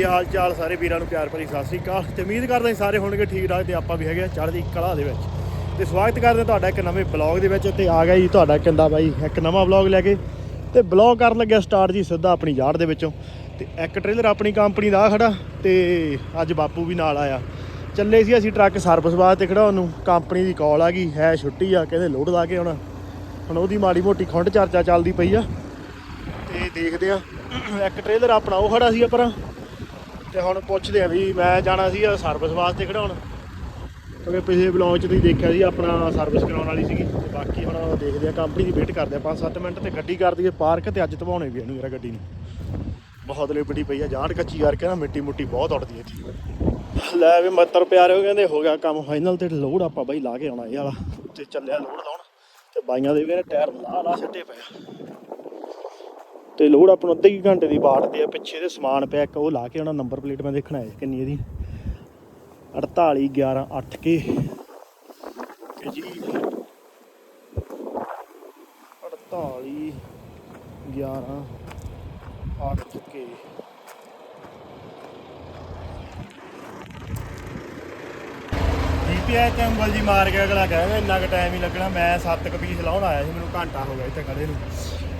Morning ਕੀ ਹਾਲ ਚਾਲ ਸਾਰੇ ਵੀਰਾਂ ਨੂੰ ਪਿਆਰ ਭਰੀ ਸਤਿ ਸ੍ਰੀ ਅਕਾਲ ਤੇ ਉਮੀਦ ਕਰਦੇ ਸਾਰੇ ਹੋਣਗੇ ਠੀਕ ਠਾਕ ਤੇ ਆਪਾਂ ਵੀ ਹੈਗੇ ਆ ਚੜ੍ਹਦੀ ਕਲਾ ਦੇ ਵਿੱਚ। ਤੇ ਸਵਾਗਤ ਕਰਦੇ ਹਾਂ ਤੁਹਾਡਾ ਇੱਕ ਨਵੇਂ ਬਲੌਗ ਦੇ ਵਿੱਚ ਤੇ ਆ ਗਿਆ ਜੀ ਤੁਹਾਡਾ ਕਿੰਦਾ ਬਾਈ ਇੱਕ ਨਵਾਂ ਬਲੌਗ ਲੈ ਕੇ। ਤੇ ਬਲੌਗ ਕਰਨ ਲੱਗਿਆ ਸਟਾਰਟ ਜੀ ਸਿੱਧਾ ਆਪਣੀ ਯਾਰ ਦੇ ਵਿੱਚੋਂ। ਤੇ ਇੱਕ ਟ੍ਰੇਲਰ ਆਪਣੀ ਕੰਪਨੀ ਦਾ ਆ ਖੜਾ ਤੇ ਅੱਜ ਬਾਪੂ ਵੀ ਨਾਲ ਆਇਆ। ਚੱਲੇ ਸੀ ਅਸੀਂ ਟਰੱਕ ਸਰਵਿਸ ਵਾਸਤੇ ਖੜਾਉਣ ਨੂੰ ਕੰਪਨੀ ਦੀ ਕਾਲ ਆ ਗਈ, ਹੈ ਛੁੱਟੀ ਆ, ਕਹਿੰਦੇ ਲੋਡ ਲਾ ਕੇ ਆਉਣਾ। ਹੁਣ ਉਹਦੀ ਮਾੜੀ ਮੋਟੀ ਖੁੰਡ ਚਰਚਾ ਚੱਲਦੀ ਪਈ ਆ। ਤੇ ਦੇਖਦੇ ਆ ਇੱਕ ਟ੍ਰੇਲਰ ਆਪਣਾ ਉਹ ਖੜਾ ਸੀ ਪਰਾਂ ਤੇ ਹੁਣ ਪੁੱਛਦੇ ਆ ਵੀ ਮੈਂ ਜਾਣਾ ਸੀ ਸਰਵਿਸ ਵਾਸਤੇ ਖੜਾਉਣ। ਕਿਉਂਕਿ ਪਿਛਲੇ ਬਲੌਗ 'ਚ ਤੁਸੀਂ ਦੇਖਿਆ ਸੀ ਆਪਣਾ ਸਰਵਿਸ ਕਰਾਉਣ ਵਾਲੀ ਸੀਗੀ। ਤੇ ਬਾਕੀ ਹੁਣ ਦੇਖਦੇ ਆ ਕੰਪਨੀ ਦੀ ਵੇਟ ਕਰਦੇ ਆ। 5-7 ਮਿੰਟ ਤੇ ਗੱਡੀ ਕਰਦੀ ਹੈ ਪਾਰਕ ਤੇ ਅੱਜ ਧਵਾਉਣੇ ਵੀ ਇਹਨੂੰ ਮੇਰਾ ਗੱਡੀ ਨੂੰ। ਬਹੁਤ ਲਿਬੜੀ ਪਈ ਆ ਜਾਣ ਕੱਚੀ ਕਰਕੇ ਨਾ ਮਿੱਟੀ ਮੁੱਟੀ ਬਹੁਤ ਉੱਡਦੀ ਹੈ ਇੱਥੇ। ਲੈ ਵੀ ਮੱਤਰ ਪਿਆਰੇ ਕਹਿੰਦੇ ਹੋ ਗਿਆ ਕੰਮ ਫਾਈਨਲ ਤੇ ਲੋਡ ਆਪਾਂ ਬਾਈ ਲਾ ਕੇ ਆਉਣਾ ਇਹ ਵਾਲਾ। ਤੇ ਚੱਲਿਆ ਲੋਡ ਲਾਉਣ। ਤੇ ਬਾਈਆਂ ਦੇ ਵੀ ਨੇ ਟਾਇਰ ਲਾ ਲਾ ਛੱਡੇ ਪਏ ਤੇ ਲੋਡ ਆਪਾਂ ਨੂੰ ਅੱਧੇ ਕੀ ਘੰਟੇ ਦੀ ਬਾਟ ਤੇ ਆ, ਪਿੱਛੇ ਦੇ ਸਮਾਨ ਪਿਆ ਇੱਕ, ਉਹ ਲਾ ਕੇ ਉਹਨਾਂ ਨੰਬਰ ਪਲੇਟ ਮੈਂ ਦੇਖਣਾ ਹੈ ਕਿੰਨੀ ਇਹਦੀ। 48 11 8 ਕੇ। ਤੇ ਜੀ। 48 11 8 ਕੇ। ਜੀਪੀਆਈ ਤੇ ਉਂਗਲ ਜੀ ਮਾਰ ਕੇ ਅਗਲਾ ਕਹਿੰਦਾ, ਇੰਨਾ ਕੁ ਟਾਈਮ ਹੀ ਲੱਗਣਾ, ਮੈਂ 7 ਕੁ ਪੀਸ ਲਾਉਣ ਆਇਆ ਸੀ, ਮੈਨੂੰ ਘੰਟਾ ਹੋ ਗਿਆ ਇੱਥੇ ਖੜੇ ਨੂੰ।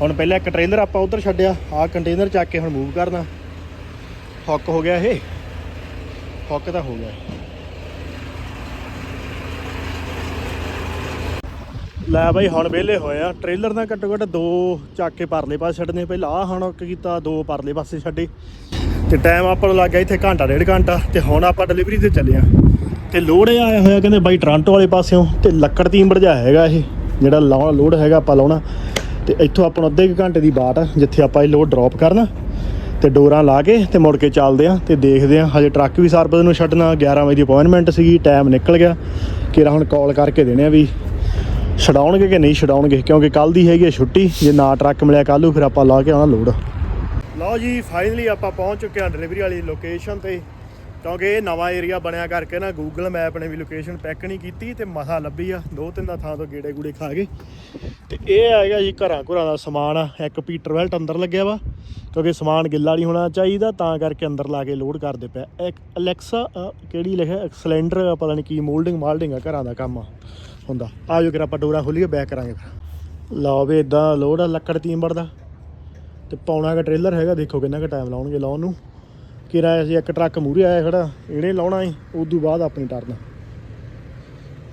ਹੁਣ ਪਹਿਲਾਂ ਇੱਕ ਟ੍ਰੇਲਰ ਆਪਾਂ ਉਧਰ ਛੱਡਿਆ, ਆਹ ਕੰਟੇਨਰ ਚੱਕ ਕੇ ਹੁਣ ਮੂਵ ਕਰਨਾ। ਹੁੱਕ ਹੋ ਗਿਆ ਇਹ। ਹੁੱਕ ਤਾਂ ਹੋ ਗਿਆ। ਲੈ ਬਾਈ, ਹੁਣ ਵਿਹਲੇ ਹੋਏ ਆ। ਟ੍ਰੇਲਰ ਦਾ ਘੱਟੋ ਘੱਟ ਦੋ ਚੱਕ ਕੇ ਪਰਲੇ ਪਾਸੇ ਛੱਡਨੇ ਪਹਿਲਾਂ ਆਹ ਹੁਣ ਹੁੱਕ ਕੀਤਾ, ਦੋ ਪਰਲੇ ਪਾਸੇ ਛੱਡੇ। ਤੇ ਟਾਈਮ ਆਪਾਂ ਨੂੰ ਲੱਗ ਗਿਆ ਇੱਥੇ ਘੰਟਾ, ਡੇਢ ਘੰਟਾ। ਤੇ ਹੁਣ ਆਪਾਂ ਡਿਲੀਵਰੀ ਤੇ ਚੱਲੇ ਆ। ਤੇ ਲੋਡ ਇਹ ਆਇਆ ਹੋਇਆ ਕਹਿੰਦੇ ਬਾਈ ਟ੍ਰਾਂਟੋ ਵਾਲੇ ਪਾਸਿਓਂ। ਤੇ ਲੱਕੜ ਤੀਂਬੜ ਜਾ ਹੈਗਾ ਇਹ, ਜਿਹੜਾ ਲਾਉਣਾ ਲੋਡ ਹੈਗਾ ਆਪਾਂ ਲਾਉਣਾ। ਤੇ ਇੱਥੋਂ ਆਪਾਂ ਨੂੰ ਅੱਧੇ ਕੁ ਘੰਟੇ ਦੀ ਬਾਟ ਆ, ਜਿੱਥੇ ਆਪਾਂ ਇਹ ਲੋਡ ਡ੍ਰੌਪ ਕਰਨਾ। ਤੇ ਡੋਰਾਂ ਲਾ ਕੇ ਤੇ ਮੁੜ ਕੇ ਚੱਲਦੇ ਆ ਤੇ ਦੇਖਦੇ ਆ। ਹਜੇ ਟਰੱਕ ਵੀ ਸਰਵਿਸ ਨੂੰ ਛੱਡਣਾ 11 ਵਜੇ ਦੀ ਅਪਾਇੰਟਮੈਂਟ ਸੀਗੀ ਟਾਈਮ ਨਿਕਲ ਗਿਆ। ਕਿਰਾ ਹੁਣ ਕਾਲ ਕਰਕੇ ਦੇਣੇ ਆ ਵੀ ਛਡਾਉਣਗੇ ਕਿ ਨਹੀਂ ਛਡਾਉਣਗੇ, ਕਿਉਂਕਿ ਕੱਲ ਦੀ ਹੈਗੀ ਆ ਛੁੱਟੀ। ਜੇ ਨਾ ਟਰੱਕ ਮਿਲਿਆ ਕੱਲ ਨੂੰ, ਫਿਰ ਆਪਾਂ ਲਾ ਕੇ ਆਉਣਾ ਲੋਡ ਲਓ ਜੀ ਫਾਈਨਲੀ ਆਪਾਂ ਪਹੁੰਚ ਚੁੱਕੇ ਹਾਂ ਡਿਲੀਵਰੀ ਵਾਲੀ ਲੋਕੇਸ਼ਨ ਤੇ। ਕਿਉਂਕਿ ਇਹ ਨਵਾਂ ਏਰੀਆ ਬਣਿਆ ਕਰਕੇ ਨਾ ਗੂਗਲ ਮੈਪ ਨੇ ਵੀ ਲੋਕੇਸ਼ਨ ਪੈਕ ਨਹੀਂ ਕੀਤੀ ਤੇ ਮਸਾ ਲੱਭੀ ਆ। ਦੋ ਤਿੰਨ ਦਾ ਥਾਂ ਤੋਂ ਗੇੜੇ ਗੂੜੇ ਖਾ ਗਏ। ਤੇ ਇਹ ਹੈਗਾ ਜੀ ਘਰਾਂ ਘਰਾਂ ਦਾ ਸਮਾਨ ਆ। ਇੱਕ ਪੀਟਰ ਵੈਲਟ ਅੰਦਰ ਲੱਗਿਆ ਵਾ, ਕਿਉਂਕਿ ਸਮਾਨ ਗਿੱਲਾ ਨਹੀਂ ਹੋਣਾ ਚਾਹੀਦਾ, ਤਾਂ ਕਰਕੇ ਅੰਦਰ ਲਾ ਕੇ ਲੋਡ ਕਰਦੇ ਪਿਆ ਇੱਕ ਅਲੈਕਸਾ ਕਿਹੜੀ ਲਿਖਿਆ? ਸਿਲੰਡਰ ਪਤਾ ਨਹੀਂ ਕੀ ਮੋਲਡਿੰਗ ਮਾਲਡਿੰਗ ਆ ਘਰਾਂ ਦਾ ਕੰਮ ਆ ਹੁੰਦਾ। ਆ ਜੋ ਕਿ ਆਪਾਂ ਡੋਰਾ ਖੋਲੀਏ ਬੈਕ ਕਰਾਂਗੇ ਫਿਰ। ਲਓ ਵੀ ਇਦਾਂ ਲੋਡ ਆ ਲੱਕੜ ਤੀਂਬੜ ਦਾ। ਤੇ ਪੌਣਾ ਦਾ ਟ੍ਰੇਲਰ ਹੈਗਾ, ਦੇਖੋ ਕਿੰਨਾ ਕੁ ਟਾਈਮ ਲਾਉਣਗੇ ਲਾਉਣ ਨੂੰ। ਕਿਰਾਇਆ ਸੀ, ਇੱਕ ਟਰੱਕ ਮੂਰੇ ਆਇਆ ਖੜਾ, ਇਹਨੇ ਲਾਉਣਾ ਸੀ ਉਦੋਂ ਬਾਅਦ ਆਪਣੀ ਟਰਨ।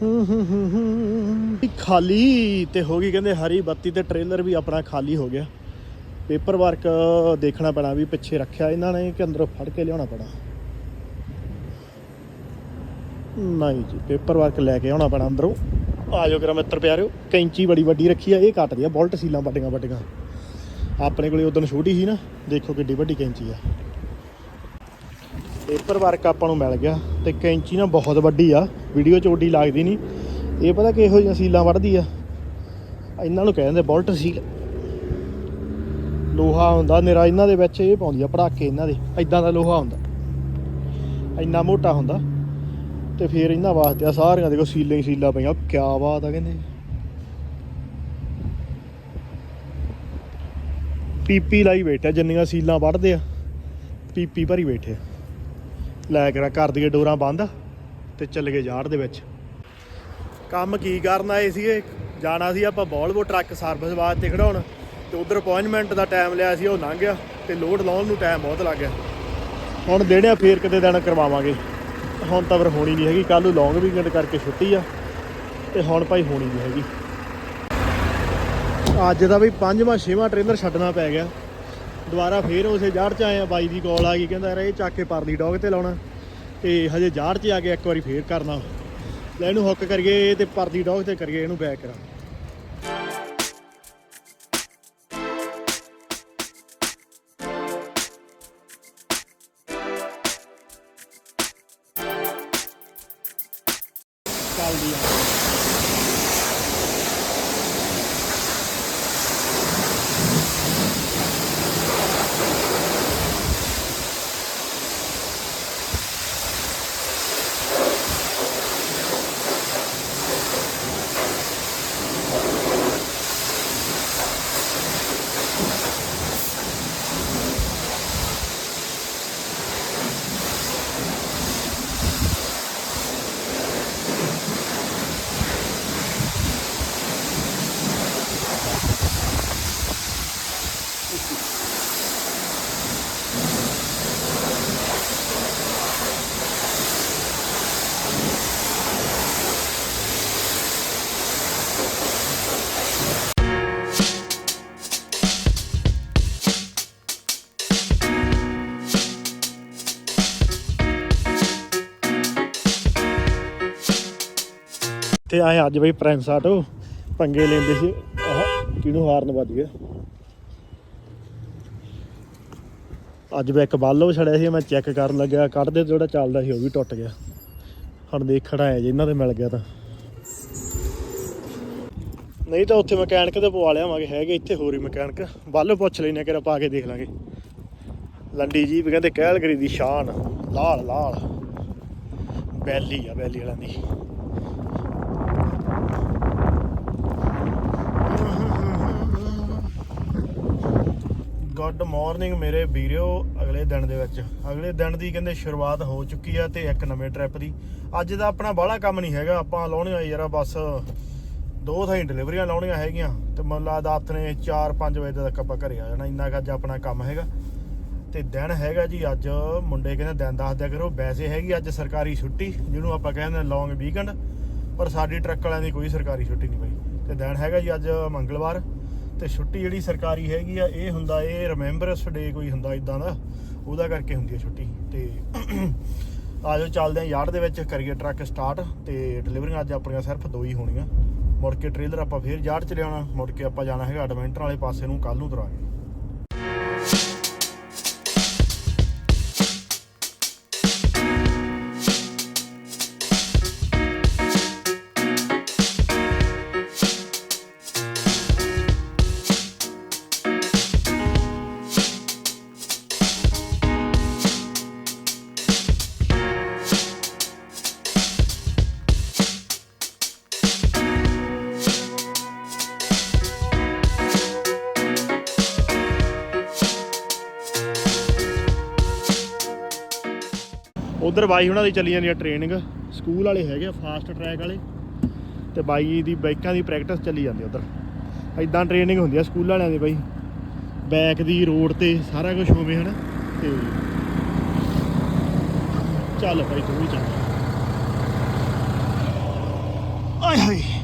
ਹੂੰ ਹੂੰ ਹੂੰ ਹੂੰ ਇਹ ਖਾਲੀ ਤੇ ਹੋ ਗਈ, ਕਹਿੰਦੇ ਹਰੀ ਬੱਤੀ ਤੇ ਟ੍ਰੇਲਰ ਵੀ ਆਪਣਾ ਖਾਲੀ ਹੋ ਗਿਆ। ਪੇਪਰ ਵਰਕ ਦੇਖਣਾ ਪੈਣਾ ਵੀ ਪਿੱਛੇ ਰੱਖਿਆ ਇਹਨਾਂ ਨੇ ਕਿ ਅੰਦਰੋਂ ਫੜ ਕੇ ਲਿਆਉਣਾ ਪੈਣਾ। ਨਹੀਂ ਜੀ, ਪੇਪਰ ਵਰਕ ਲੈ ਕੇ ਆਉਣਾ ਪੈਣਾ ਅੰਦਰੋਂ। ਆ ਜਾਓ ਕਰਾ ਮਿੱਤਰ ਪਿਆਰਿਓ, ਕੈਂਚੀ ਬੜੀ ਵੱਡੀ ਰੱਖੀ ਆ, ਇਹ ਕੱਟਦੀ ਆ ਬੋਲਟ ਸੀਲਾਂ ਵੱਡੀਆਂ ਵੱਡੀਆਂ ਆਪਣੇ ਕੋਲੇ ਉਦੋਂ ਛੋਟੀ ਸੀ ਨਾ, ਦੇਖੋ ਕਿੱਡੀ ਵੱਡੀ ਕੈਂਚੀ ਆ। ਪੇਪਰ ਵਰਕ ਆਪਾਂ ਨੂੰ ਮਿਲ ਗਿਆ ਤੇ ਕੈਂਚੀ ਨਾ ਬਹੁਤ ਵੱਡੀ ਆ ਵੀਡੀਓ 'ਚ ਓਡੀ ਲੱਗਦੀ ਨਹੀਂ ਇਹ ਪਤਾ ਕਿਹੋ ਜਿਹੀਆਂ ਸੀਲਾਂ ਵੱਢਦੀ ਆ? ਇਹਨਾਂ ਨੂੰ ਕਹਿੰਦੇ ਬੁਲਟ ਸੀਲ। ਲੋਹਾ ਹੁੰਦਾ ਨਿਰਾ, ਇਹਨਾਂ ਦੇ ਵਿੱਚ ਇਹ ਪਾਉਂਦੀ ਆ, ਪੜਾਕੇ ਇਹਨਾਂ ਦੇ ਐਦਾਂ ਦਾ ਲੋਹਾ ਹੁੰਦਾ। ਇੰਨਾ ਮੋਟਾ ਹੁੰਦਾ। ਤੇ ਫਿਰ ਇਹਨਾਂ ਵਾਸਤੇ ਆ ਸਾਰੀਆਂ, ਦੇਖੋ ਸੀਲਾਂ ਹੀ ਸੀਲਾਂ ਪਈਆਂ ਕੀ ਬਾਤ ਆ ਕਹਿੰਦੇ। ਪੀਪੀ ਲਾਈ ਬੈਠਾ ਜਿੰਨੀਆਂ ਸੀਲਾਂ ਵੱਢਦੇ ਆ ਪੀਪੀ ਭਰੀ ਬੈਠੇ ਆ। ਲੈ ਕੇ ਘਰ ਦੀਆਂ ਡੋਰਾਂ ਬੰਦ ਤੇ ਚੱਲ ਗਏ ਯਾਰਡ ਦੇ ਵਿੱਚ। ਕੰਮ ਕੀ ਕਰਨ ਆਏ ਸੀਗੇ? ਜਾਣਾ ਸੀ ਆਪਾਂ ਬੋਲਵੋ ਟਰੱਕ ਸਰਵਿਸ ਵਾਸਤੇ ਖੜਾਉਣ ਤੇ ਉਧਰ ਅਪਾਇੰਟਮੈਂਟ ਦਾ ਟਾਈਮ ਲਿਆ ਸੀ, ਉਹ ਲੰਘ ਗਿਆ ਤੇ ਲੋਡ ਲਾਉਣ ਨੂੰ ਟਾਈਮ ਬਹੁਤ ਲੱਗ ਗਿਆ। ਹੁਣ ਦੇਣੇ ਆ, ਫੇਰ ਕਿਤੇ ਦਿਨ ਕਰਵਾਵਾਂਗੇ। ਹੁਣ ਤਾਂ ਫਿਰ ਹੋਣੀ ਨਹੀਂ ਹੈਗੀ ਕੱਲ ਨੂੰ ਲੌਂਗ ਵੀਕਐਂਡ ਕਰਕੇ ਛੁੱਟੀ ਆ ਤੇ ਹੁਣ ਭਾਈ ਹੋਣੀ ਨਹੀਂ ਹੈਗੀ। ਅੱਜ ਦਾ ਵੀ ਪੰਜਵਾਂ, ਛੇਵਾਂ ਟ੍ਰੇਲਰ ਛੱਡਣਾ ਪੈ ਗਿਆ। ਦੁਬਾਰਾ ਫੇਰ ਉਸੇ ਜਾੜ ਚ ਆਏ ਆ, ਬਾਈ ਦੀ ਕਾਲ ਆ ਗਈ, ਕਹਿੰਦਾ ਯਾਰ ਇਹ ਚੱਕ ਕੇ ਪਰਲੀ ਡੌਗ ਤੇ ਲਾਉਣਾ। ਤੇ ਹਜੇ ਜਾੜ ਚ ਆ ਕੇ ਇੱਕ ਵਾਰੀ ਫੇਰ ਕਰਨਾ। ਲੈ ਇਹਨੂੰ ਹੁੱਕ ਕਰੀਏ ਤੇ ਪਰਲੀ ਡੌਗ ਤੇ ਕਰੀਏ, ਇਹਨੂੰ ਬੈਕ ਕਰਾਂ। ਚੱਲਦੀ ਆ। ਇੱਥੇ ਆਏ ਅੱਜ ਬਈ ਪ੍ਰਿੰਸ ਆਟੋ, ਪੰਗੇ ਲੈਂਦੇ ਸੀ। ਆਹ, ਕਿਹਨੂੰ ਹਾਰਨ ਵੱਜ ਗਿਆ? ਅੱਜ ਮੈਂ ਇੱਕ ਬਾਲੋ ਛੜਿਆ ਸੀ, ਮੈਂ ਚੈੱਕ ਕਰਨ ਲੱਗਿਆ, ਕੱਢਦੇ ਜਿਹੜਾ ਚੱਲਦਾ ਸੀ ਉਹ ਵੀ ਟੁੱਟ ਗਿਆ। ਹੁਣ ਦੇਖਣ ਆਇਆ ਜੇ, ਇਹਨਾਂ ਦੇ ਮਿਲ ਗਿਆ ਤਾਂ। ਨਹੀਂ ਤਾਂ ਉੱਥੇ ਮਕੈਨਿਕ ਤੇ ਪਵਾ ਲਿਆਵਾਂਗੇ, ਹੈਗੇ ਇੱਥੇ ਹੋਰ ਹੀ ਮਕੈਨਿਕ। ਬਾਲੋ ਪੁੱਛ ਲੈਨੇ ਕਿਰਾ ਪਾ ਕੇ ਦੇਖ ਲਾਂਗੇ। ਲੰਡੀ ਜੀ ਵੀ ਕਹਿੰਦੇ ਕੈਲਗਰੀ ਦੀ ਸ਼ਾਨ ਲਾਲ ਲਾਲ ਬੈਲੀ ਆ, ਬੈਲੀ ਵਾਲਿਆਂ ਦੀ। ਗੁੱਡ ਮਾਰਨਿੰਗ ਮੇਰੇ ਵੀਰਿਓ ਅਗਲੇ ਦਿਨ ਦੇ ਵਿੱਚ। ਅਗਲੇ ਦਿਨ ਦੀ ਕਹਿੰਦੇ ਸ਼ੁਰੂਆਤ ਹੋ ਚੁੱਕੀ ਆ ਤੇ ਇੱਕ ਨਵੇਂ ਟ੍ਰਿਪ ਦੀ। ਅੱਜ ਦਾ ਆਪਣਾ ਬਾਹਲਾ ਕੰਮ ਨਹੀਂ ਹੈਗਾ, ਆਪਾਂ ਲਾਉਣੀਆਂ ਯਾਰ ਬਸ ਦੋ ਥਾਈ ਡਿਲੀਵਰੀਆਂ ਲਾਉਣੀਆਂ ਹੈਗੀਆਂ। ਤੇ ਮੈਨੂੰ ਲੱਗਦਾ ਨੇ 4-5 ਵਜੇ ਤੱਕ ਆਪਾਂ ਘਰੇ ਆ ਜਾਣਾ, ਇੰਨਾ ਕੁ ਅੱਜ ਆਪਣਾ ਕੰਮ ਹੈਗਾ। ਤੇ ਦਿਨ ਹੈਗਾ ਜੀ ਅੱਜ, ਮੁੰਡੇ ਕਹਿੰਦੇ ਦਿਨ ਦੱਸ ਦਿਆ ਕਰੋ, ਵੈਸੇ ਹੈਗੀ ਅੱਜ ਸਰਕਾਰੀ ਛੁੱਟੀ, ਜਿਹਨੂੰ ਆਪਾਂ ਕਹਿੰਦੇ ਲੌਂਗ ਵੀਕਐਂਡ ਪਰ ਸਾਡੀ ਟਰੱਕ ਵਾਲਿਆਂ ਦੀ ਕੋਈ ਸਰਕਾਰੀ ਛੁੱਟੀ ਨਹੀਂ ਬਈ। ਤੇ ਦਿਨ ਹੈਗਾ ਜੀ ਅੱਜ ਮੰਗਲਵਾਰ। ਤੇ ਛੁੱਟੀ ਜਿਹੜੀ ਸਰਕਾਰੀ ਹੈਗੀ ਆ, ਇਹ ਹੁੰਦਾ ਇਹ ਰਿਮੈਂਬਰਸ ਡੇ ਕੋਈ ਹੁੰਦਾ ਇਦਾਂ ਦਾ, ਉਹਦਾ ਕਰਕੇ ਹੁੰਦੀ ਹੈ ਛੁੱਟੀ। ਤੇ ਆਜੋ ਚੱਲਦੇ ਆ ਯਾਰਡ ਦੇ ਵਿੱਚ, ਕਰੀਏ ਟਰੱਕ ਸਟਾਰਟ ਤੇ ਡਿਲੀਵਰੀਆਂ ਅੱਜ ਆਪਣੀਆਂ ਸਿਰਫ ਦੋ ਹੀ ਹੋਣੀਆਂ। ਮੁੜ ਕੇ ਟ੍ਰੇਲਰ ਆਪਾਂ ਫੇਰ ਯਾਰਡ ਚ ਲਿਆਉਣਾ, ਮੁੜ ਕੇ ਆਪਾਂ ਜਾਣਾ ਹੈਗਾ ਐਡਵੈਂਟਰ ਵਾਲੇ ਪਾਸੇ ਨੂੰ ਕੱਲ ਨੂੰ ਤੁਰਾਂਗੇ। ਉਧਰ ਬਾਈ ਉਹਨਾਂ ਦੀ ਚੱਲੀ ਜਾਂਦੀ ਆ ਟ੍ਰੇਨਿੰਗ ਸਕੂਲ ਵਾਲੇ ਹੈਗੇ ਆ ਫਾਸਟ ਟਰੈਕ ਵਾਲੇ। ਤੇ ਬਾਈ ਦੀ ਬਾਈਕਾਂ ਦੀ ਪ੍ਰੈਕਟਿਸ ਚੱਲੀ ਜਾਂਦੀ ਉਧਰ। ਐਦਾਂ ਟ੍ਰੇਨਿੰਗ ਹੁੰਦੀ ਆ ਸਕੂਲ ਵਾਲਿਆਂ ਦੀ ਬਾਈ। ਬੈਕ ਦੀ ਰੋਡ ਤੇ, ਸਾਰਾ ਕੁਝ ਹੋਵੇ ਹਨਾ। ਤੇ ਚੱਲ ਭਾਈ ਤੂੰ ਵੀ ਚੱਲ। ਆਏ ਹਾਏ।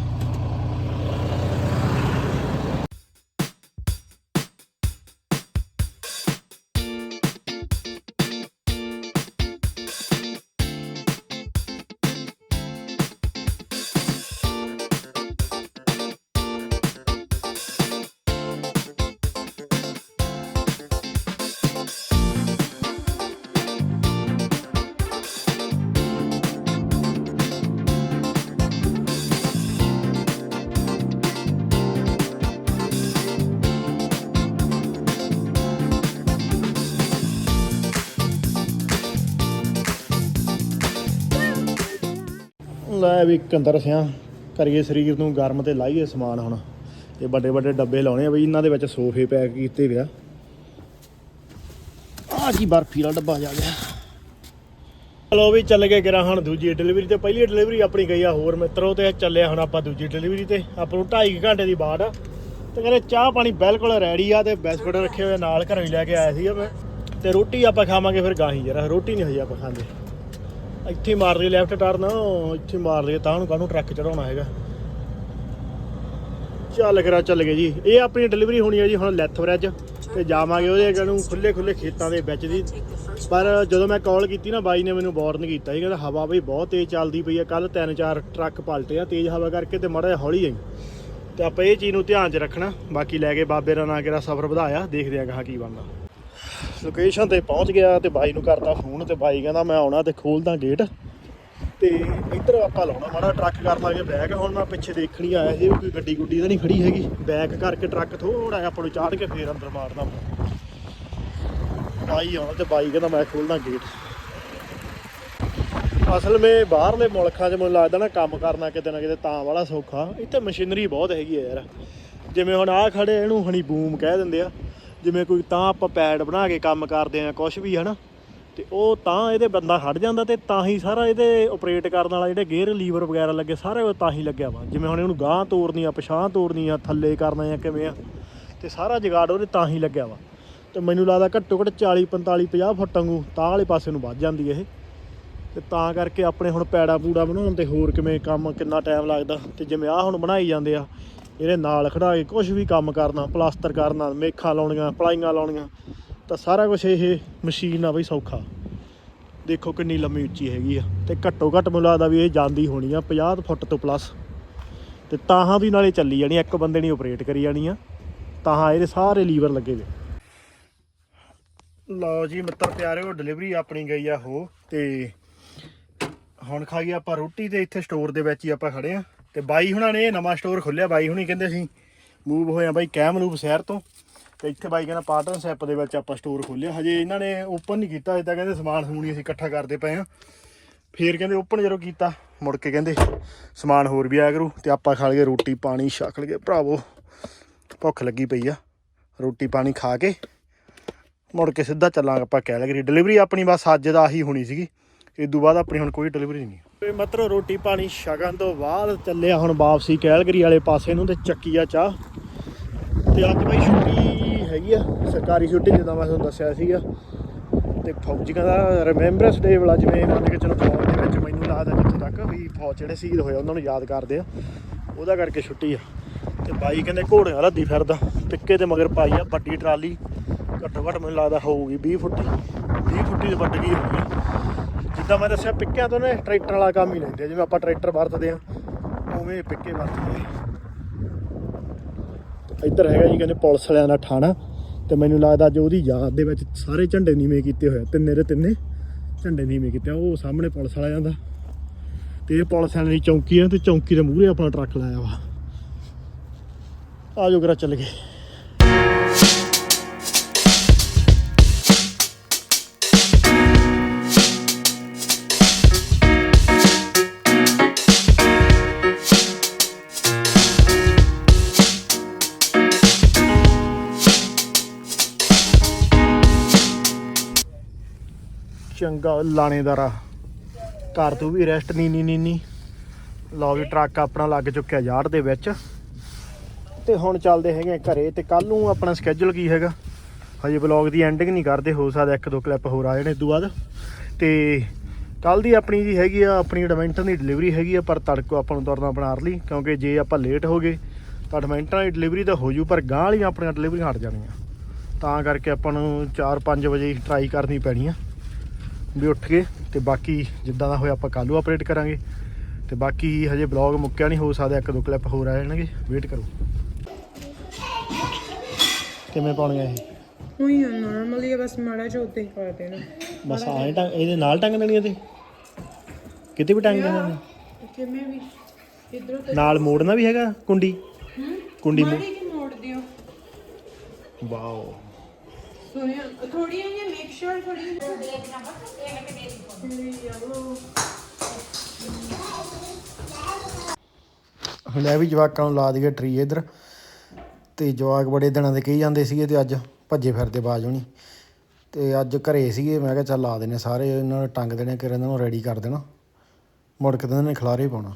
ਲੈ ਵੀ ਕੰਦਰ ਸਿਆ, ਕਰੀਏ ਸਰੀਰ ਨੂੰ ਗਰਮ ਤੇ ਲਾਈਏ ਸਮਾਨ ਹੁਣ। ਇਹ ਵੱਡੇ ਵੱਡੇ ਡੱਬੇ ਲਾਉਣੇ ਆ ਬਈ, ਇਹਨਾਂ ਦੇ ਵਿੱਚ ਸੋਫੇ ਪੈਕ ਕੀਤੇ ਵਿਆ ਆ। ਕੀ ਬਰਫੀ ਦਾ ਡੱਬਾ ਜਾ ਗਿਆ। ਚਲੋ ਵੀ ਚੱਲ ਗਏ ਕਿਰਾ ਹੁਣ ਦੂਜੀ ਡਿਲੀਵਰੀ ਤੇ। ਪਹਿਲੀ ਡਿਲੀਵਰੀ ਆਪਣੀ ਗਈ ਆ ਹੋਰ ਮਿੱਤਰੋ ਤੇ ਚੱਲਿਆ ਹੁਣ ਆਪਾਂ ਦੂਜੀ ਡਿਲੀਵਰੀ ਤੇ। ਆਪਾਂ ਨੂੰ 2.5 ਘੰਟੇ ਦੀ ਬਾਅਦ। ਤੇ ਕਹਿੰਦੇ ਚਾਹ ਪਾਣੀ ਬਿਲਕੁਲ ਰੈਡੀ ਆ ਤੇ ਬਿਸਕੁਟ ਰੱਖੇ ਹੋਏ ਨਾਲ ਘਰੋਂ ਹੀ ਲੈ ਕੇ ਆਇਆ ਸੀ ਮੈਂ। ਤੇ ਰੋਟੀ ਆਪਾਂ ਖਾਵਾਂਗੇ ਫਿਰ ਗਾਹੀ ਜਰਾ। ਰੋਟੀ ਨਹੀਂ ਹੋਈ ਆਪਾਂ ਖਾਂਦੇ। ਇੱਥੇ ਹੀ ਮਾਰ ਲਈ ਲੈਫਟ ਟਰਨ ਇੱਥੇ ਹੀ ਮਾਰ ਲਈ ਤਾਂ ਨੂੰ ਕਾਹਨੂੰ ਟਰੱਕ ਚੜਾਉਣਾ ਹੈਗਾ। ਚੱਲ ਕਰਾ, ਚੱਲ ਗਏ ਜੀ। ਇਹ ਆਪਣੀ ਡਿਲੀਵਰੀ ਹੋਣੀ ਹੈ ਜੀ, ਹੁਣ ਲੈਥ ਬ੍ਰਿਜ ਤੇ ਜਾਵਾਂਗੇ ਉਹਦੇ ਅੱਗੇ ਨੂੰ ਖੁੱਲੇ ਖੁੱਲੇ ਖੇਤਾਂ ਦੇ ਵਿੱਚ ਦੀ ਪਰ ਜਦੋਂ ਮੈਂ ਕਾਲ ਕੀਤੀ ਨਾ, ਬਾਈ ਨੇ ਮੈਨੂੰ ਵਾਰਨ ਕੀਤਾ ਸੀ ਕਹਿੰਦਾ ਹਵਾ ਬਈ ਬਹੁਤ ਤੇਜ਼ ਚੱਲਦੀ ਪਈ ਆ ਕੱਲ ਤਿੰਨ ਚਾਰ ਟਰੱਕ ਪਲਟੇ ਆ, ਤੇਜ਼ ਹਵਾ ਕਰਕੇ ਤੇ ਮੜਾ ਹੌਲੀ ਆਈ। ਤੇ ਆਪਾਂ ਇਹ ਚੀਜ਼ ਨੂੰ ਧਿਆਨ 'ਚ ਰੱਖਣਾ, ਬਾਕੀ ਲੈ ਕੇ ਬਾਬੇ ਦਾ ਨਾਂ ਕਿਹੜਾ ਸਫ਼ਰ ਵਧਾਇਆ, ਦੇਖਦੇ ਆਂ ਗਾਹਾਂ ਕੀ ਬਣਦਾ। ਲੋਕੇਸ਼ਨ ਤੇ ਪਹੁੰਚ ਗਿਆ ਤੇ ਬਾਈ ਨੂੰ ਕਰਤਾ ਫੋਨ ਤੇ ਬਾਈ ਕਹਿੰਦਾ ਮੈਂ ਆਉਣਾ ਤੇ ਖੋਲਦਾ ਗੇਟ ਤੇ ਇੱਧਰ ਆਪਾਂ ਲਾਉਣਾ ਮਾੜਾ ਟਰੱਕ ਕਰ ਲਾਂਗੇ ਬੈਗ ਹੁਣ ਮੈਂ ਪਿੱਛੇ ਦੇਖਣੀ ਆਇਆ ਸੀ ਵੀ ਕੋਈ ਗੱਡੀ ਗੁੱਡੀ ਤਾਂ ਨਹੀਂ ਖੜੀ ਹੈਗੀ। ਬੈਕ ਕਰਕੇ ਟਰੱਕ ਥੋੜਾ ਜਿਹਾ ਆਪਾਂ ਨੂੰ ਚਾੜ ਕੇ ਫੇਰ ਅੰਦਰ ਮਾਰਦਾ ਬਾਈ ਆਉਣਾ ਤੇ ਬਾਈ ਕਹਿੰਦਾ ਮੈਂ ਖੋਲਦਾ ਗੇਟ ਅਸਲ ਵਿੱਚ ਬਾਹਰਲੇ ਮੁਲਕਾਂ 'ਚ ਮੈਨੂੰ ਲੱਗਦਾ ਨਾ ਕੰਮ ਕਰਨਾ ਕਿਤੇ ਨਾ ਕਿਤੇ ਤਾਂ ਵਾਲਾ ਸੌਖਾ। ਇੱਥੇ ਮਸ਼ੀਨਰੀ ਬਹੁਤ ਹੈਗੀ ਆ ਯਾਰ। ਜਿਵੇਂ ਹੁਣ ਆਹ ਖੜੇ ਇਹਨੂੰ ਹਣੀ ਬੂਮ ਕਹਿ ਦਿੰਦੇ ਆ। ਜਿਵੇਂ ਕੋਈ ਤਾਂ ਆਪਾਂ ਪੈਡ ਬਣਾ ਕੇ ਕੰਮ ਕਰਦੇ ਆ ਕੁਝ ਵੀ, ਹਨਾ? ਤੇ ਉਹ ਤਾਂ ਇਹਦੇ ਬੰਦਾ ਹਟ ਜਾਂਦਾ ਤੇ ਤਾਂ ਹੀ ਸਾਰਾ ਇਹਦੇ ਆਪਰੇਟ ਕਰਨ ਵਾਲਾ ਜਿਹੜੇ ਗੇਅਰ ਲੀਵਰ ਵਗੈਰਾ ਲੱਗੇ, ਸਾਰੇ ਉਹ ਤਾਂ ਹੀ ਲੱਗਿਆ ਵਾ। ਜਿਵੇਂ ਹੁਣ ਇਹਨੂੰ ਗਾਂਹ ਤੋੜਨੀ ਆ ਪਛਾਂ ਤੋੜਨੀ ਆ, ਥੱਲੇ ਕਰਨਾ ਆ ਕਿਵੇਂ ਆ, ਤੇ ਸਾਰਾ ਜਗਾੜ ਉਹਦੇ ਤਾਂ ਹੀ ਲੱਗਿਆ ਵਾ। ਤੇ ਮੈਨੂੰ ਲੱਗਦਾ ਘੱਟੋ ਘੱਟ 40 45 50 ਫੁੱਟ ਵਾਂਗੂ ਤਾਂ ਵਾਲੇ ਪਾਸੇ ਨੂੰ ਵੱਧ ਜਾਂਦੀ ਇਹ। ਤੇ ਤਾਂ ਕਰਕੇ ਆਪਣੇ ਹੁਣ ਪੈੜਾ ਪੂੜਾ ਬਣਾਉਣ ਤੇ ਹੋਰ ਕਿਵੇਂ ਕੰਮ, ਕਿੰਨਾ ਟਾਈਮ ਲੱਗਦਾ। ਤੇ ਜਿਵੇਂ ਆ ਹੁਣ ਬਣਾਈ ਜਾਂਦੇ ਆ ਇਹਦੇ ਨਾਲ ਖੜਾ ਕੇ ਕੁਝ ਵੀ ਕੰਮ ਕਰਨਾ, ਪਲਾਸਟਰ ਕਰਨਾ, ਮੇਖਾਂ ਲਾਉਣੀਆਂ, ਪਲਾਈਆਂ ਲਾਉਣੀਆਂ, ਤਾਂ ਸਾਰਾ ਕੁਝ ਇਹ ਮਸ਼ੀਨ ਆ ਬਈ ਸੌਖਾ। ਦੇਖੋ ਕਿੰਨੀ ਲੰਮੀ ਉੱਚੀ ਹੈਗੀ ਆ ਤੇ ਘੱਟੋ ਘੱਟ ਮੈਨੂੰ ਲੱਗਦਾ ਵੀ ਇਹ ਜਾਂਦੀ ਹੋਣੀ ਆ 50 ਫੁੱਟ ਤੋਂ ਪਲੱਸ ਤੇ ਤਾਹਾਂ ਵੀ ਨਾਲੇ ਚੱਲੀ ਜਾਣੀ ਇੱਕ ਬੰਦੇ ਨੇ ਆਪਰੇਟ ਕਰੀ ਜਾਣੀ ਆ, ਤਾਹਾਂ ਇਹਦੇ ਸਾਰੇ ਲੀਵਰ ਲੱਗੇ ਵੇ ਲਓ ਜੀ ਮਿੱਤਰ ਪਿਆਰਿਓ ਡਿਲੀਵਰੀ ਆਪਣੀ ਗਈ ਆ ਹੋ ਤੇ ਹੁਣ ਖਾਈ ਆਪਾਂ ਰੋਟੀ ਤੇ ਇੱਥੇ ਸਟੋਰ ਦੇ ਵਿੱਚ ਹੀ ਆਪਾਂ ਖੜੇ ਆ। ਤੇ ਬਾਈ ਹੁਣਾਂ ਨੇ ਇਹ ਨਵਾਂ ਸਟੋਰ ਖੋਲਿਆ ਬਾਈ ਹੁਣੀ ਕਹਿੰਦੇ ਅਸੀਂ ਮੂਵ ਹੋਇਆ ਆ ਬਾਈ ਕੈਮਰੂਪ ਸ਼ਹਿਰ ਤੋਂ। ਤੇ ਇੱਥੇ ਬਾਈ ਕਹਿੰਦਾ ਪਾਰਟਨਰਸ਼ਿਪ ਦੇ ਵਿੱਚ ਆਪਾਂ ਸਟੋਰ ਖੋਲਿਆ ਹਜੇ ਇਹਨਾਂ ਨੇ ਓਪਨ ਨਹੀਂ ਕੀਤਾ ਅਜੇ ਤਾਂ ਕਹਿੰਦੇ ਸਮਾਨ ਸਮੂਨ ਹੀ ਅਸੀਂ ਇਕੱਠਾ ਕਰਦੇ ਪਏ ਆ ਫੇਰ ਕਹਿੰਦੇ ਓਪਨ ਜਦੋਂ ਕੀਤਾ, ਮੁੜ ਕੇ ਕਹਿੰਦੇ ਸਮਾਨ ਹੋਰ ਵੀ ਆਇਆ ਕਰੂ ਤੇ ਆਪਾਂ ਖਾ ਲਈਏ ਰੋਟੀ ਪਾਣੀ, ਛਕ ਲਈਏ। ਭਰਾਵੋ, ਭੁੱਖ ਲੱਗੀ ਪਈ ਆ। ਰੋਟੀ ਪਾਣੀ ਖਾ ਕੇ ਮੁੜ ਕੇ ਸਿੱਧਾ ਚੱਲਾਂਗੇ ਆਪਾਂ ਕਹਿ ਲਗਰੀ ਡਿਲੀਵਰੀ ਆਪਣੀ ਬਸ ਅੱਜ ਦਾ ਹੀ ਹੋਣੀ ਸੀਗੀ। ਇਸ ਤੋਂ ਬਾਅਦ ਆਪਣੀ ਹੁਣ ਕੋਈ ਡਿਲੀਵਰੀ ਨਹੀਂ ਤੇ ਮਤਲਬ ਰੋਟੀ ਪਾਣੀ ਛਕਣ ਤੋਂ ਬਾਅਦ ਚੱਲਿਆ ਹੁਣ ਵਾਪਸੀ ਕੈਲਗਰੀ ਵਾਲੇ ਪਾਸੇ ਨੂੰ ਤੇ ਆ ਚਾਹ। ਤੇ ਅੱਜ ਬਈ ਛੁੱਟੀ ਹੈਗੀ ਆ, ਸਰਕਾਰੀ ਛੁੱਟੀ ਜਿੱਦਾਂ ਮੈਂ ਤੁਹਾਨੂੰ ਦੱਸਿਆ ਸੀਗਾ। ਤੇ ਫੌਜੀਆਂ ਦਾ ਰਿਮੈਂਬਰੈਂਸ ਡੇ ਵਾਲਾ ਜਿਵੇਂ ਮੰਨ ਕੇ ਚਲੋ ਫੌਜ ਦੇ ਵਿੱਚ ਮੈਨੂੰ ਲੱਗਦਾ ਜਿੱਥੋਂ ਤੱਕ ਵੀ ਫੌਜ ਜਿਹੜੇ ਸ਼ਹੀਦ ਹੋਏ ਉਹਨਾਂ ਨੂੰ ਯਾਦ ਕਰਦੇ ਆ। ਉਹਦਾ ਕਰਕੇ ਛੁੱਟੀ ਆ। ਤੇ ਬਾਈ ਕਹਿੰਦੇ ਘੋੜਿਆਂ ਰੱਦੀ ਫਿਰਦਾ ਪਿੱਕੇ ਤੇ ਮਗਰ ਪਾਈ ਆ ਵੱਡੀ ਟਰਾਲੀ। ਘੱਟੋ ਘੱਟ ਮੈਨੂੰ ਲੱਗਦਾ ਹੋਊਗੀ 20 ਫੁੱਟੀ। 20 ਫੁੱਟੀ ਦੇ ਵੱਡ ਗਈ ਹੋਊਗੀ। ਜਿੱਦਾਂ ਮੈਂ ਦੱਸਿਆ, ਪਿੱਕਿਆਂ ਤੋਂ ਨੇ ਟਰੈਕਟਰ ਵਾਲਾ ਕੰਮ ਹੀ ਲੈਂਦੇ ਜਿਵੇਂ ਆਪਾਂ ਟਰੈਕਟਰ ਵਰਤਦੇ ਆ, ਉਵੇਂ ਪਿੱਕੇ ਵਰਤਦੇ ਆ। ਇੱਧਰ ਹੈਗਾ ਜੀ, ਕਹਿੰਦੇ ਪੁਲਿਸ ਵਾਲਿਆਂ ਦਾ ਠਾਣਾ ਤੇ ਮੈਨੂੰ ਲੱਗਦਾ ਅੱਜ ਉਹਦੀ ਯਾਦ ਦੇ ਵਿੱਚ ਸਾਰੇ ਝੰਡੇ ਨੀਵੇਂ ਕੀਤੇ ਹੋਏ ਤਿੰਨੇ ਦੇ ਤਿੰਨੇ ਝੰਡੇ ਨੀਵੇਂ ਕੀਤੇ ਉਹ ਸਾਹਮਣੇ ਪੁਲਿਸ ਵਾਲਿਆਂ ਦਾ। ਤੇ ਇਹ ਪੁਲਿਸ ਵਾਲਿਆਂ ਦੀ ਚੌਂਕੀ ਆ, ਤੇ ਚੌਂਕੀ ਦੇ ਮੂਹਰੇ ਆਪਣਾ ਟਰੱਕ ਲਾਇਆ ਵਾ। ਆ ਜਾਓ ਚੱਲ ਗਏ। ਲਾਣੇਦਾਰਾ ਘਰ ਤੋਂ ਵੀ ਰੈਸਟ ਨੀ ਨੀ ਨੀ ਨਹੀਂ ਲਓ ਵੀ ਟਰੱਕ ਆਪਣਾ ਲੱਗ ਚੁੱਕਿਆ ਯਾਰਡ ਦੇ ਵਿੱਚ। ਤੇ ਹੁਣ ਚੱਲਦੇ ਹੈਗੇ ਆ ਘਰੇ ਤੇ ਕੱਲ ਨੂੰ ਆਪਣਾ ਸਕੇਜੂਲ ਕੀ ਹੈਗਾ? ਹਜੇ ਵਲੌਗ ਦੀ ਐਂਡਿੰਗ ਨਹੀਂ ਕਰਦੇ, ਹੋ ਸਕਦਾ ਇੱਕ ਦੋ ਕਲਿੱਪ ਹੋਰ ਆ ਜਾਣੇ ਇਸ ਤੋਂ ਬਾਅਦ। ਤੇ ਕੱਲ ਦੀ ਆਪਣੀ ਜੀ ਹੈਗੀ ਆ, ਆਪਣੀ ਐਡਵੈਂਟਰ ਦੀ ਡਿਲੀਵਰੀ ਹੈਗੀ ਆ, ਪਰ ਤੜਕੋ ਆਪਾਂ ਨੂੰ ਤੁਰਨਾ ਬਣਾ ਲਈ ਕਿਉਂਕਿ ਜੇ ਆਪਾਂ ਲੇਟ ਹੋ ਗਏ, ਤਾਂ ਐਡਵੈਂਟਰ ਦੀ ਡਿਲੀਵਰੀ ਤਾਂ ਹੋ ਜੂ, ਪਰ ਗਾਂ ਵਾਲੀਆਂ ਆਪਣੀਆਂ ਡਿਲੀਵਰੀਆਂ ਹਟ ਜਾਣੀਆਂ। ਤਾਂ ਕਰਕੇ ਆਪਾਂ ਨੂੰ 4-5 ਵਜੇ ਟਰਾਈ ਕਰਨੀ ਪੈਣੀ ਆ। ਵੀ ਉੱਠ ਕੇ ਤੇ ਬਾਕੀ ਜਿੱਦਾਂ ਦਾ ਹੋਇਆ ਆਪਾਂ ਕੱਲ੍ਹ ਨੂੰ ਅਪਡੇਟ ਕਰਾਂਗੇ। ਤੇ ਬਾਕੀ ਹਜੇ ਬਲੌਗ ਮੁੱਕਿਆ ਨਹੀਂ ਹੋ ਸਕਦਾ ਇੱਕ ਦੋ ਕਲਿੱਪ ਹੋਰ ਆ ਜਾਣਗੇ। ਵੇਟ ਕਰੋ। ਕਿਵੇਂ ਪਾਉਣੀਆਂ ਇਹ? ਉਹੀ ਨਾਰਮਲੀ ਬਸ ਮਾੜਾ ਜਿਹਾ ਉੱਤੇ ਹੀ ਕਰ ਦੇਣਾ। ਬਸ ਆਏ ਟੰਗ ਇਹਦੇ ਨਾਲ ਟੰਗ ਦੇਣੀਆਂ ਤੇ? ਕਿਤੇ ਵੀ ਟੰਗ ਦੇਣਾ। ਨੇ ਕਿਵੇਂ ਵੀ ਇਧਰੋਂ ਤੇ ਨਾਲ ਮੋੜਨਾ ਵੀ ਹੈਗਾ ਕੁੰਡੀ? ਕੁੰਡੀ ਮੋੜ ਦਿਓ। ਵਾਓ। ਥੋੜੀ ਲੈ ਵੀ ਜਵਾਕਾਂ ਨੂੰ ਲਾ ਦਈਏ ਟਰੀ ਇਧਰ। ਤੇ ਜਵਾਕ ਬੜੇ ਦਿਨਾਂ ਦੇ ਕਹੀ ਜਾਂਦੇ ਸੀਗੇ ਤੇ ਅੱਜ ਭੱਜੇ ਫਿਰਦੇ ਬਾਜ ਹੋਣੀ। ਤੇ ਅੱਜ ਘਰੇ ਸੀਗੇ ਮੈਂ ਕਿਹਾ ਚੱਲ ਲਾ ਦੇਣੇ ਸਾਰੇ ਇਹਨਾਂ ਨੂੰ ਟੰਗ ਦੇਣੇ ਕਿ ਇਹਨਾਂ ਨੂੰ ਰੈਡੀ ਕਰ ਦੇਣਾ। ਮੁੜ ਕੇ ਤਾਂ ਇਹਨਾਂ ਨੇ ਖਲਾਰੇ ਪਾਉਣਾ।